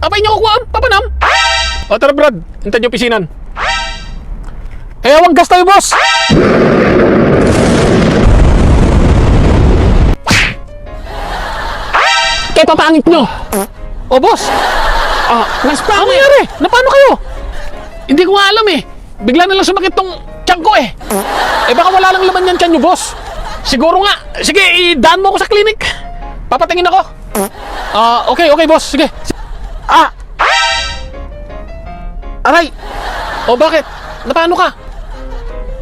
Apay niyo kukuha, papanam. O tara Brad, hintan niyo pisinan. Eh, awang gas tayo, boss. Kaya papangit nyo. O, boss. Ah, naspang. Ano nangyari? Na paano kayo? Hindi ko nga alam eh. Bigla na lang sumakit tong tiyan ko eh. Eh baka wala lang laman yan tiyan nyo, boss. Siguro nga. Sige, idaan mo ako sa clinic. Papatingin ako. Ah, okay, okay, boss. Sige. Ah! Aray! O bakit? Napano ka?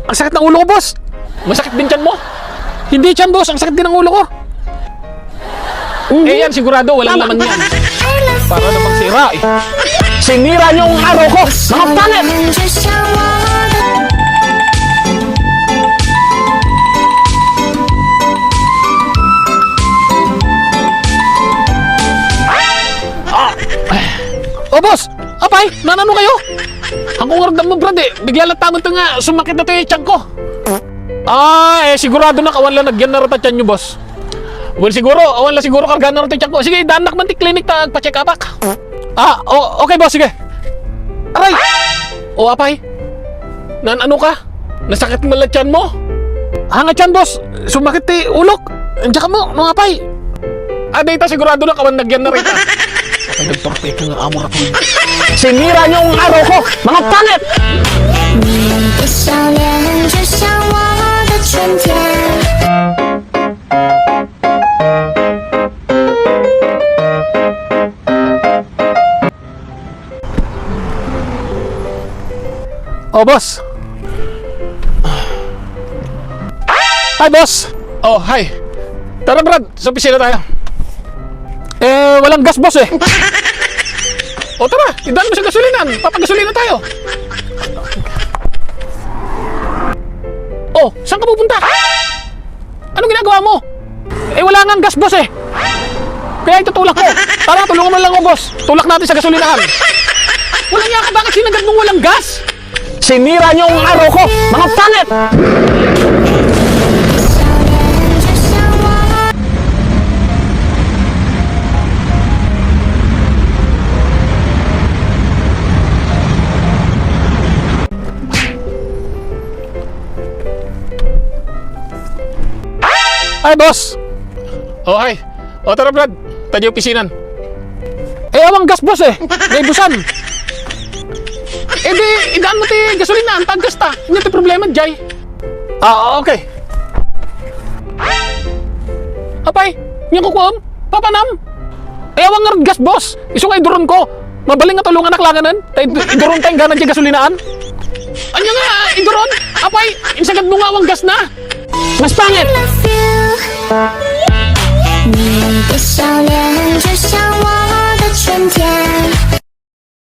Ang sakit ng ulo ko, boss. Masakit din tiyan mo? Hindi tiyan, boss. Ang sakit din ng ulo ko. Eh yan, sigurado. Walang laman yan. Para namang sira eh. Sinira niyo ang araw ko, mga pangit! O boss! Apay! Nanano kayo? Ang kungaragdam mo brad eh. Bigla lang tamang nga sumakit na to yung tiyan ko. Ah, eh sigurado na kawan lang nagyan na rata tiyan nyo boss. Well siguro, awan lang siguro karga na rata tiyan ko. Sige, danak man ti clinic ta pa-check up Ah, o, okay boss, sige. Aray! O apay? Nan ano ka? Nasakit mo lang tiyan mo? Hanga tiyan boss, sumakit ti ulok. Andiyan ka mo, mga apay. Ah, data sigurado na kawan nagyan na rita. Nagperpekto ng amor ako. Sinira niyo ang araw ko, mga panit! Oh, boss! Hi, boss! Oh, hi! Tara, Brad! Sa opisina tayo. Eh, walang gas, boss, eh. O, tara. Idaan mo sa gasolinan. Papagasolina tayo. Oh, saan ka pupunta? Anong ginagawa mo? Eh, wala nga gas, boss, eh. Kaya itutulak ko. Tara, tulungan mo lang ako, boss. Tulak natin sa gasolinahan. Wala niya ka. Bakit sinagad mong walang gas? Sinira niyo ang araw ko, mga pangit! Hi, boss! Oh, hi. O, tara, Brad. Tayo pisinan. Eh, awang gas, boss, eh. May busan. Eh, di, idaan mo ti gasolina. Ang tagas ta. Hindi ti problema, Jay. Ah, okay. Apay, yung kukuam, papanam. Eh, awang nga gas, boss. Iso nga iduron ko. Mabaling nga tulungan naklanganan. Tay iduron tayong ganan ti gasolinaan. Anya nga, iduron. Apay, insagad mo nga awang gas na. Mas pangit.